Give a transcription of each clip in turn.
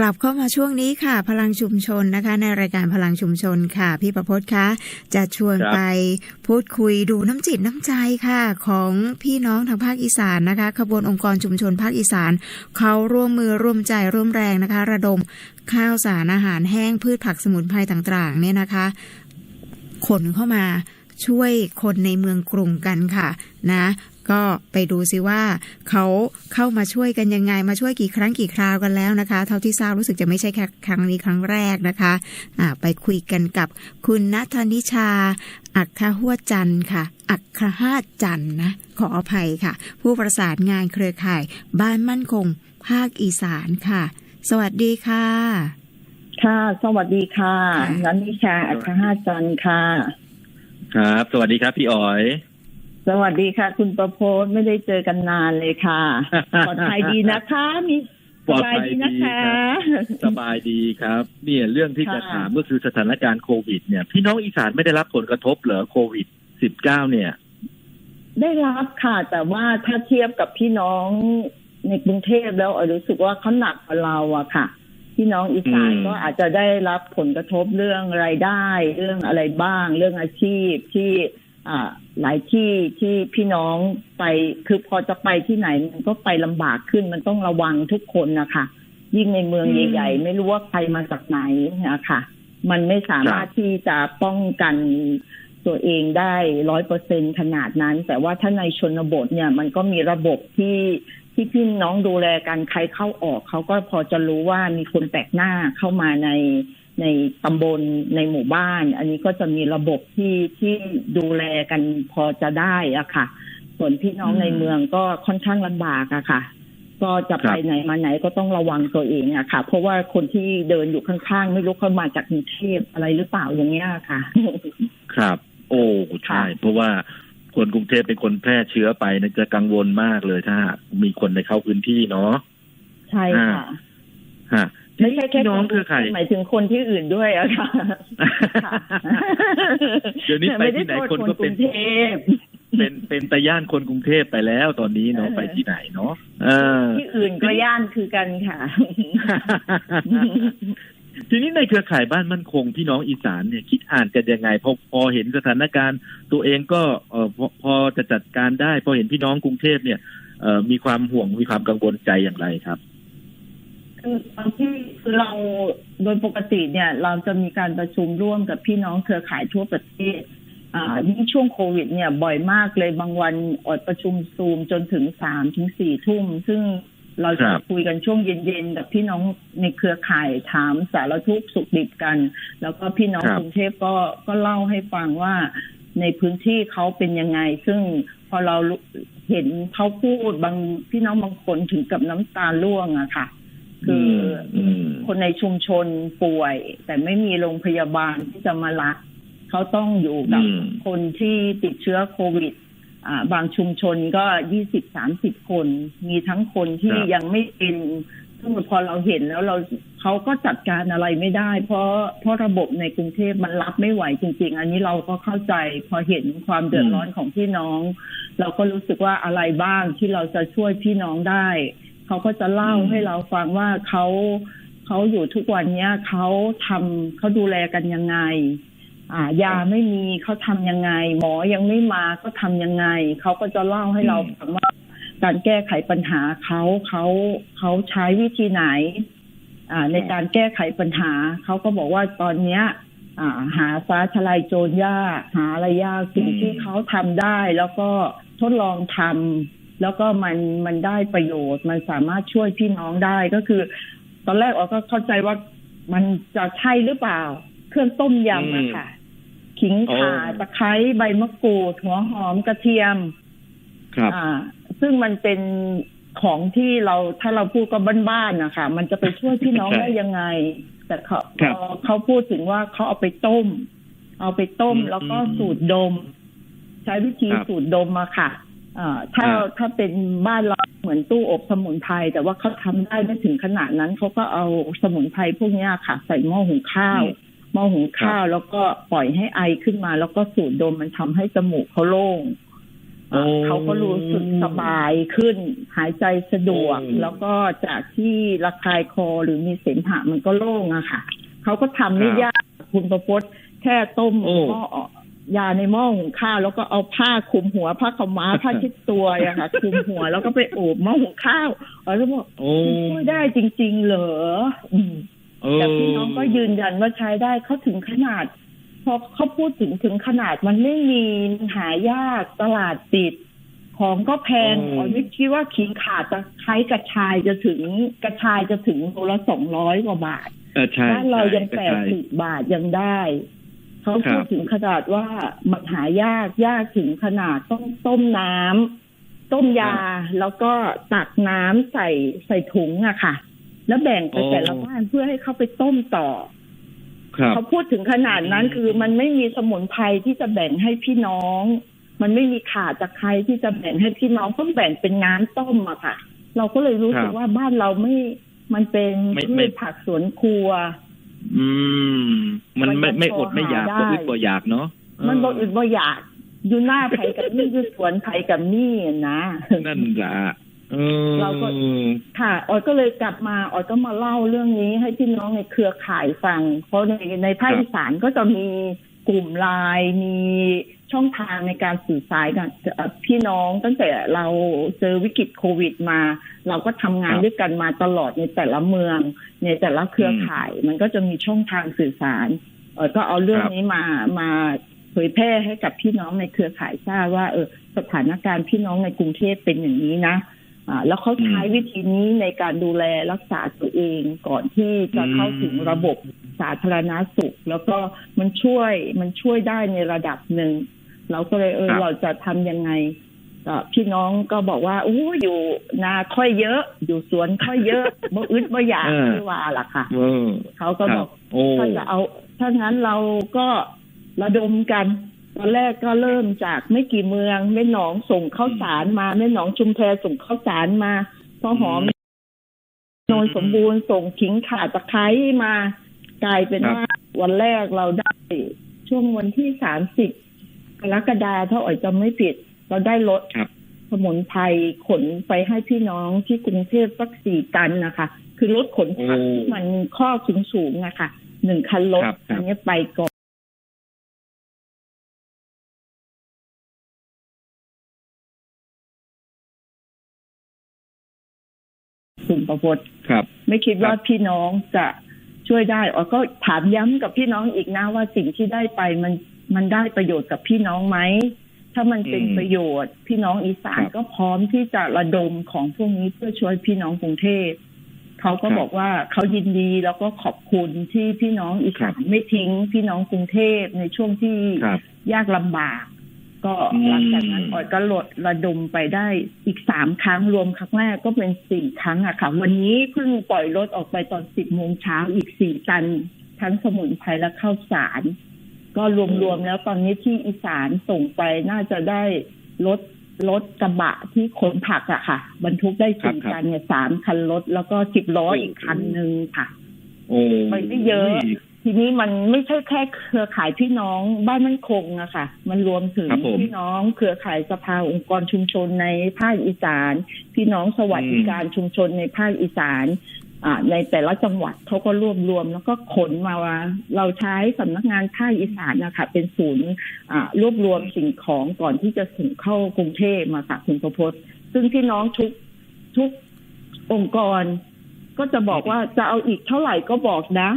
กลับเข้ามาช่วงนี้ค่ะ พลังชุมชนนะคะ ในรายการพลังชุมชนค่ะ พี่ประพจน์คะจะชวนครับไปพูดคุยดูน้ำจิตน้ำใจค่ะ ของพี่น้องทางภาคอีสานนะคะ ขบวนองค์กรชุมชนภาคอีสานเขาร่วมมือร่วมใจร่วมแรงนะคะ ระดมข้าวสารอาหารแห้งพืชผักสมุนไพรต่างๆ เนี่ยนะคะ ขนเข้ามาช่วยคนในเมืองกรุงกันค่ะนะ ก็ไปดูซิว่าเขาเข้ามาช่วยกันยังไง มาช่วยกี่ครั้งกี่คราวกันแล้วนะคะ เท่าที่ทราบรู้สึกจะไม่ใช่แค่ครั้งนี้ครั้งแรกนะคะอ่าไปคุยกันกับคุณนัทนิชา อัคคหัวจันทร์ค่ะ อัคคหาจันทร์นะ ขออภัยค่ะ ผู้ประสานงานเครือข่าย บ้านมั่นคง ภาคอีสานค่ะ สวัสดีค่ะ ค่ะ สวัสดีค่ะค่ะนันนิชา อัครหาจันทร์ค่ะ ครับ สวัสดีครับพี่อ๋อย สวัสดีค่ะ คุณประโพสไม่ได้เจอกันนานเลยค่ะปลอดภัยดีนะคะ มีปลอดสบายภัยดีดีนะคคะรับสบายดีครับ เนี่ยเรื่องที่ค่ะจะถามก็คือสถานการณ์โควิด เนี่ย พี่น้องอีสานไม่ได้รับผลกระทบเหรอโควิดสิบเก้าเนี่ย ได้รับค่ะ แต่ว่าถ้าเทียบกับพี่น้องในกรุงเทพแล้วเออรู้สึกว่าเขาหนักกว่าเราอะค่ะ พี่น้องอีสานอืมก็อาจจะได้รับผลกระทบเรื่องรายได้ เรื่องอะไรบ้าง เรื่องอาชีพที่อ่า หลายที่ที่พี่น้องไปคือพอจะไปที่ไหนมันก็ไปลำบากขึ้นมันต้องระวังทุกคนนะคะยิ่งในเมืองอืมใหญ่ ๆ ไม่รู้ว่าใครมาจากไหนนะคะมันไม่สามารถครับที่จะป้องกันตัวเองได้ร้อยเปอร์เซ็นขนาดนั้น แต่ว่าถ้าในชนบทเนี่ย มันก็มีระบบที่ที่พี่น้องดูแลกันใครเข้าออกเขาก็พอจะรู้ว่ามีคนแปลกหน้าเข้ามาใน ในตำบลในหมู่บ้าน อันนี้ก็จะมีระบบที่ที่ดูแลกันพอจะได้อะค่ะ ส่วนพี่น้องอืมในเมืองก็ค่อนข้างลำบากอะค่ะ ก็จะไปครับไหนมาไหนก็ต้องระวังตัวเองอะค่ะ เพราะว่าคนที่เดินอยู่ข้างๆ ไม่รู้เขามาจากกรุงเทพอะไรหรือเปล่าอย่างเงี้ยค่ะ ครับ โอ้ใช่เพราะว่าคนกรุงเทพเป็นคนแพร่เชื้อไปนะจะกังวลมากเลยถ้า มีคนในเข้าพื้นที่เนาะใช่ค่ะฮะ ไม่ใช่แค่พี่น้องเครือข่ายหมายถึงคนที่อื่นด้วยอะค่ะค่ะเดี๋ยวนี้ไปที่ไหนม่ด้โทษคนก็เป็นกรุงเทพเป็นเป็นตะย่านคนกรุงเทพไปแล้วตอนนี้เนาะเออไปที่ไหนเนาะเออที่อื่นก็ย่านคือกันค่ะ ทีนี้ในเครือข่ายบ้านมั่นคงพี่น้องอีสานเนี่ยคิดอ่านกันยังไงพอพอเห็นสถานการณ์ ตัวเองก็เออพอพอจะจัดการได้ พอเห็นพี่น้องกรุงเทพเนี่ยเอ่อมีความห่วงมีความกังวลใจอย่างไรครับ คือตอนที่คือเราโดยปกติเนี่ย เราจะมีการประชุมร่วมกับพี่น้องเครือข่ายทั่วประเทศอ่ายิ่งช่วงโควิด เนี่ยบ่อยมากเลยบางวันอดประชุมซูมจนถึงสามถึงสี่ทุ่ม ซึ่งเราครัจะบคุยกันช่วงเย็นๆกับพี่น้องในเครือข่ายถามสารทุกข์สุขดิบกัน แล้วก็พี่น้องครับกรุงเทพก็ก็เล่าให้ฟังว่าในพื้นที่เขาเป็นยังไง ซึ่งพอเราเห็นเขาพูดบางพี่น้องบางคนถึงกับน้ำตาร่วงอะค่ะ คืออมคนในชุมชนป่วย แต่ไม่มีโรงพยาบาลที่จะมารับเขาต้องอยู่กับอืมคนที่ติดเชื้อโควิดอ่าบางชุมชนก็ยี่สิบสามสิบคน มีทั้งคนที่ครับยังไม่เป็นซึ่งพอเราเห็นแล้วเราเขาก็จัดการอะไรไม่ได้ เพราะเพราะระบบในกรุงเทพมันรับไม่ไหวจริง ๆ อันนี้เราก็เข้าใจพอเห็นความเดือดร้อนของพี่น้อง เราก็รู้สึกว่าอะไรบ้างที่เราจะช่วยพี่น้องได้ เขาก็จะเล่าอืมให้เราฟังว่าเขาเขาอยู่ทุกวันเนี้ยเขาทำเขาดูแลกันยังไง อ่ายาไม่มีเขาทำยังไง หมอยังไม่มาก็ทำยังไง เขาก็จะเล่าให้เราฟังว่าการแก้ไขปัญหาเขาเขาเขาใช้วิธีไหน อ่า ในการแก้ไขปัญหา เขาก็บอกว่าตอนเนี้ยอ่าหาฟ้าทลายโจรยากหาอะไรยากสิ่งอืมที่เขาทำได้ แล้วก็ทดลองทำ แล้วก็มันมันได้ประโยชน์ มันสามารถช่วยพี่น้องได้ก็คือ ตอนแรกออก็เข้าใจว่ามันจะใช่หรือเปล่า เครื่องต้มยำอะค่ะขิงโอ้ข่าตะไคร้ใบมะกรูดหัวหอมกระเทียม ครับ อ่า ซึ่งมันเป็นของที่เราถ้าเราพูดก็บ้านๆนะคะมันจะไปช่วยพี่น้องใช่ได้ยังไง แต่เขาครับพอเขาพูดถึงว่าเขาเอาไปต้ม เอาไปต้มอืมแล้วก็อืมสูตรดม ใช้วิธีครับสูตรดมอะค่ะอ่า ถ้าครับถ้าเป็นบ้านเราเหมือนตู้อบสมุนไพรแต่ว่าเขาทำได้ไม่ถึงขนาดนั้นเขาก็เอาสมุนไพรพวกเนี้ยค่ะ ใส่หม้อหุงข้าวอืมหม้อหุงข้าวแล้วก็ปล่อยให้ไอขึ้นมา แล้วก็สูดดมมันทำให้จมูกเขาโล่งโอ้เขาก็รู้สึกสบายขึ้น หายใจสะดวกโอ้แล้วก็จากที่ระคายคอหรือมีเสมหะมันก็โล่งอะค่ะ เขาก็ทำไม่ครับยากคุณประพจน์แค่ต้มโอ้หม้อ ยาในหม้อหุงข้าวแล้วก็เอาผ้าคลุมหัวผ้าขาวม้าผ้าเชิดตัวอะค่ะคลุมหัวแล้วก็ไปโอบหม้อหุงข้าวอ๋อแล้วบอกโอ้ช่วยได้จริง ๆ เหรออืมเออแต่พี่น้องก็ยืนยันว่าใช้ได้เขาถึงขนาดพอเขาพูดถึงถึงขนาดมันไม่มีมันหายากตลาดปิด ของก็แพงอืมอ๋อไม่คิดว่าขิงขาดจะใช้กระชายจะถึงกระชายจะถึงโลละสองร้อยกว่าบาทเออใช่บ้านเรายังใช่แปดใช่สิบบาทยังได้ เขาครัพูบดถึงขนาดว่ามันหายากยากถึงขนาดต้องต้มน้ำต้มยาแล้วก็ตักน้ำใส่ใส่ถุงอะค่ะ แล้วแบ่งไปแต่ละบ้านเพื่อให้เขาไปต้มต่อครับเขาพูดถึงขนาดนั้นอืมคือมันไม่มีสมุนไพรที่จะแบ่งให้พี่น้อง มันไม่มีขาจากใครที่จะแบ่งให้พี่น้องต้องแบ่งเป็นน้ำต้มอะค่ะ เราก็เลยรู้สึกว่าบ้านเราไม่มันเป็นไม่พืไม่ชผักสวนครัว อืม มันไม่มันยังไม่พออดไม่อยากหาได้ก็อึดบ่อยากเนาะมันบอกเอื่นบ่อยากอยู่หน้าไผ่กับนี่อยู่สวนไผ่กับนี่นะนั่นแหละเออเราก็ค่ะออยก็เลยกลับมาออยก็มาเล่าเรื่องนี้ให้พี่น้องในเครือข่ายฟัง เพราะในในภาคอีสานก็จะมี กลุ่มไลน์มีช่องทางในการสื่อสารกันเอ่อพี่น้องตั้งแต่เราเจอวิกฤตโควิดมา เราก็ทำงานครับด้วยกันมาตลอดในแต่ละเมือง ในแต่ละเครือข่าย มันก็จะมีช่องทางสื่อสารเออก็เอาเรื่องครับนี้มามาเผยแพร่ให้กับพี่น้องในเครือข่ายทราบว่าเออสถานการณ์พี่น้องในกรุงเทพเป็นอย่างนี้นะอ่า แล้วเขาใช้อืมวิธีนี้ในการดูแลรักษาตัวเองก่อนที่จะเข้าถึงระบบสาธารณาสุข แล้วก็มันช่วยมันช่วยได้ในระดับหนึ่ง เราก็เลยเออครับเราจะทำยังไงก็พี่น้องก็บอกว่าโอ้อยู่นาค่อยเยอะ อยู่สวนค่อยเยอะบ่อึดบ่อยากเออที่ว่าล่ะค่ะเออเขาก็คบรัอบกโอ้ถ้าจะเอาถ้างั้นเราก็ระดมกัน ตอนแรกก็เริ่มจากไม่กี่เมืองแม่หนองส่งข้าวสารมาแม่หนองชุมแพส่งข้าวสารมาพ่อหอมโนนสมบูรณ์ส่งขิงข่าตะไคร้มากลายเป็นครับว่าวันแรกเราได้ ช่วงวันที่สามสิบกรกฎาถ้าอ๋อยจำไม่ผิด เราได้รถครับสมุนไพรขนไปให้พี่น้องที่กรุงเทพสักสี่ตันนะคะ คือรถขนผักโอ้ที่มันข้อสูงสูงๆอะค่ะหนึ่งคันรถครับครับอันนี้ไปก่อน คุณประพจน์ครับ ไม่คิดว่าครับพี่น้องจะช่วยได้อ๋อก็ถามย้ำกับพี่น้องอีกนะว่าสิ่งที่ได้ไปมันมันได้ประโยชน์กับพี่น้องไหมถ้ามันเป็นอืมประโยชน์ พี่น้องอีสานครับก็พร้อมที่จะระดมของพวกนี้เพื่อช่วยพี่น้องกรุงเทพเขาก็ครับบอกว่าเขายินดีแล้วก็ขอบคุณที่พี่น้องอีสานครับไม่ทิ้งพี่น้องกรุงเทพในช่วงที่ครับยากลำบาก ก็อืมหลังจากนั้นออยก็ลดระดมไปได้อีกสามครั้งรวมครั้งแรกก็เป็นสี่ครั้งอะค่ะ วันนี้เพิ่งปล่อยรถออกไปตอนสิบโมงเช้าอีกสี่ตัน ทั้งสมุนไพรและข้าวสาร ก็รวมๆแล้วตอนนี้ที่อีสานส่งไปน่าจะได้รถรถกระบะที่ขนผักอะค่ะ บรรทุกได้ครับสี่ครับตันเนี่ยสามคันรถแล้วก็สิบล้อโอ้อีกคันหนึ่งค่ะโอ้ไปไม่เยอะ ทีนี้มันไม่ใช่แค่เครือข่ายพี่น้องบ้านมั่นคงอะค่ะ มันรวมถึงครับผมพี่น้องเครือข่ายสภาองค์กรชุมชนในภาคอีสาน พี่น้องสวัสดิการชุมชนในภาคอีสานอ่าในแต่ละจังหวัดเขาก็รวบรวมแล้วก็ขนมาว่า เราใช้สำนักงานภาคอีสานนะคะเป็นศูนย์อ่ารวบรวมสิ่งของก่อนที่จะส่งเข้ากรุงเทพมาค่ะคุณประพจน์ซึ่งพี่น้องทุกทุกองค์กร ก็จะบอกว่าจะเอาอีกเท่าไหร่ก็บอกนะ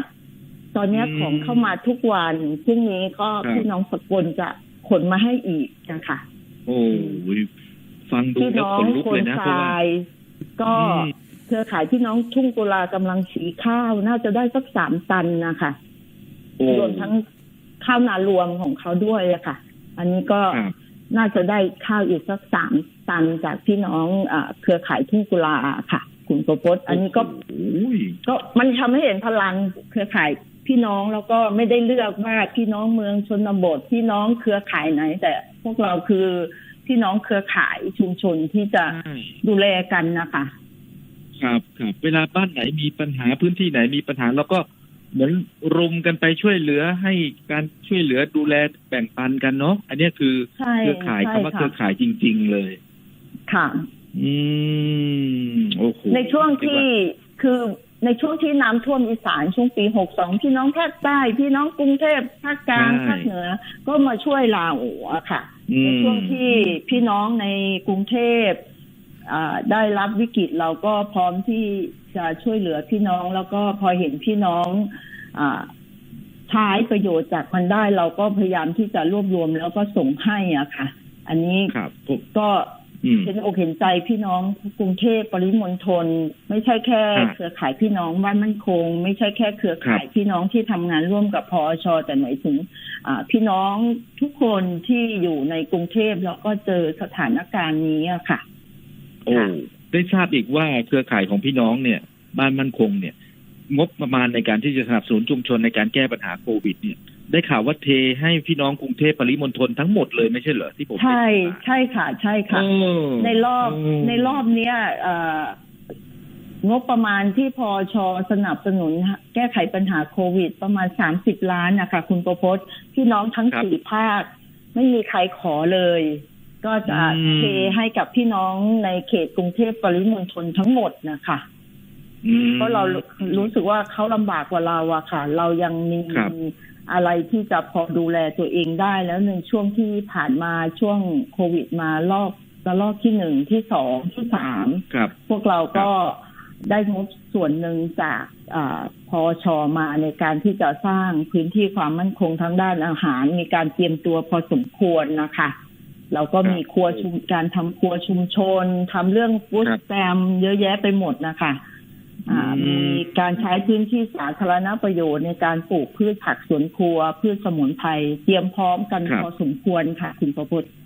ตอนเนี้ยอืมของเข้ามาทุกวันพรุ่งนี้ก็ครับพี่น้องสกลจะขนมาให้อีกนะคะโอ้ยฟังดูพี่แล้วน้อขงนลุกคเลนยนะทเพราะว่ารายก็อืมเครือข่ายพี่น้องทุ่งกุลากำลังสีข้าวน่าจะได้สักสามตันนะคะโอ้รวมทั้งข้าวนารวมของเขาด้วยอะค่ะ อันนี้ก็ครับน่าจะได้ข้าวอีกสักสามตันจากพี่น้องอาเครือข่ายทุ่งกุลาค่ะ คุณประพจน์อันนี้ก็โอ้ยก็มันทำให้เห็นพลังเครือข่าย พี่น้องแล้วก็ไม่ได้เลือกว่าพี่น้องเมืองชนบท พี่น้องเครือข่ายไหน แต่พวกเราคือพี่น้องเครือข่ายชุมชนที่จะใช่ดูแลกันนะคะครับครับเวลาบ้านไหนมีปัญหาพื้นที่ไหนมีปัญหาเราก็เหมือนรุมกันไปช่วยเหลือให้การช่วยเหลือดูแลแบ่งปันกันเนาะอันเนี้ยคือใช่เครือข่ายใช่คำว่าเครือค่ะข่ายจริง ๆ เลย ค่ะ อืมโอ้โหในช่วงที่เรียกาคือ ในช่วงที่น้ำท่วมอีสานช่วงปีหกสองพี่น้องภาคใต้พี่น้องกรุงเทพภาคกลางภาคเหนือ ก็มาช่วยเราอะค่ะอืมในช่วงที่พี่น้องในกรุงเทพอ่าได้รับวิกฤตเราก็พร้อมที่จะช่วยเหลือพี่น้องแล้วก็พอเห็นพี่น้องอาใช้ประโยชน์จากมันได้ เราก็พยายามที่จะรวบรวมแล้วก็ส่งให้อะค่ะ อันนี้ครับผมก็ อืมเห็นอกเห็นใจพี่น้องกรุงเทพปริมณฑลไม่ใช่แค่ครับเครือข่ายพี่น้องบ้านมั่นคง ไม่ใช่แค่เครือข่ายพี่น้องที่ทำงานร่วมกับพอช แต่หมายถึงอ่าพี่น้องทุกคนที่อยู่ในกรุงเทพแล้วก็เจอสถานการณ์นี้อะค่ะโอ้ค่ะได้ทราบอีกว่าเครือข่ายของพี่น้องเนี่ย บ้านมั่นคงเนี่ย งบประมาณในการที่จะสนับสนุนชุมชนในการแก้ปัญหาโควิดเนี่ย ได้ข่าวว่าเทให้พี่น้องกรุงเทพปริมณฑลทั้งหมดเลยไม่ใช่เหรอที่ผมใช่ได้ยินมาใช่ค่ะ ใช่ค่ะเออในรอบเออในรอบเนี้ยเอ่องบประมาณที่พอชสนับสนุน แก้ไขปัญหาโควิด ประมาณสามสิบล้านนะคะคุณประพจน์พี่น้องทั้งสี่ภาค ไม่มีใครขอเลย ก็จะเทให้กับพี่น้องในเขตกรุงเทพปริมณฑลทั้งหมดนะคะอืม เพราะเรารู้สึกว่าเขาลำบากกว่าเราอะค่ะ เรายังมีครับอะไรที่จะพอดูแลตัวเองได้แล้วในช่วงที่ผ่านมาช่วงโควิดมารอบระลอกที่หนึ่งที่สองที่สามครับพวกเราก็ได้งบส่วนหนึ่งจากอาพอชอมาในการที่จะสร้างพื้นที่ความมั่นคงทางด้านอาหาร มีการเตรียมตัวพอสมควรนะคะเราก็มีครัวชุมการทำครัวชุมชนทำเรื่องฟู้ดครับแซมเยอะแยะไปหมดนะคะอ่าอื มมีการใช้พื้นที่สาธารณประโยชน์ในการปลูกพืชผักสวนครัว พืชสมุนไพรเตรียมพร้อมกันครับพอสมควรค่ะ คุณประพุทธค่ะ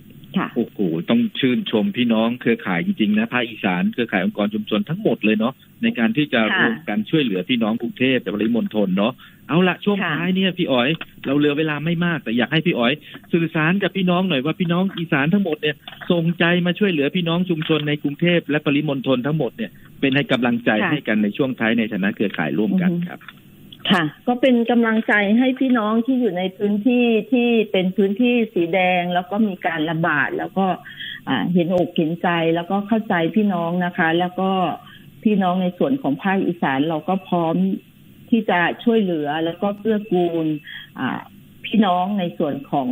โอ้โหต้องชื่นชมพี่น้องเครือข่ายจริงๆนะภาคอีสานเครือข่ายองค์กรชุมชนทั้งหมดเลยเนาะในการที่จะค่ะร่วมกันช่วยเหลือพี่น้องกรุงเทพและปริมณฑลเนาะเอาละช่วงค่ะท้ายเนี่ยพี่อ๋อย เราเหลือเวลาไม่มากแต่อยากให้พี่อ๋อย สื่อสารกับพี่น้องหน่อยว่าพี่น้องอีสานทั้งหมดเนี่ยส่งใจมาช่วยเหลือพี่น้องชุมชนในกรุงเทพและปริมณฑลทั้งหมดเนี่ยเป็นให้กำลังใจค่ะให้กันในช่วงท้ายในฐานะเครือข่ายร่วมกันอือฮึครับ ค่ะ ก็เป็นกำลังใจให้พี่น้องที่อยู่ในพื้นที่ที่เป็นพื้นที่สีแดงแล้วก็มีการระบาด แล้วก็อ่าเห็นอกเห็นใจแล้วก็เข้าใจพี่น้องนะคะ แล้วก็พี่น้องในส่วนของภาคอีสานเราก็พร้อมที่จะช่วยเหลือแล้วก็เกื้อกูลอ่าพี่น้องในส่วนของ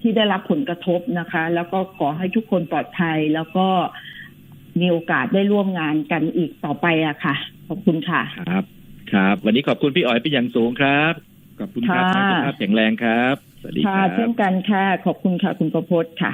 ที่ได้รับผลกระทบนะคะ แล้วก็ขอให้ทุกคนปลอดภัยแล้วก็มีโอกาสได้ร่วมงานกันอีกต่อไปอะค่ะ ขอบคุณค่ะครับ ครับ วันนี้ขอบคุณพี่อ๋อยเป็นอย่างสูงครับ ขอบคุณครับค่ะให้สุขภาพแข็งแรงครับ สวัสดีคค่ะรับเช่นกันค่ะ ขอบคุณค่ะคุณประพจน์ค่ะ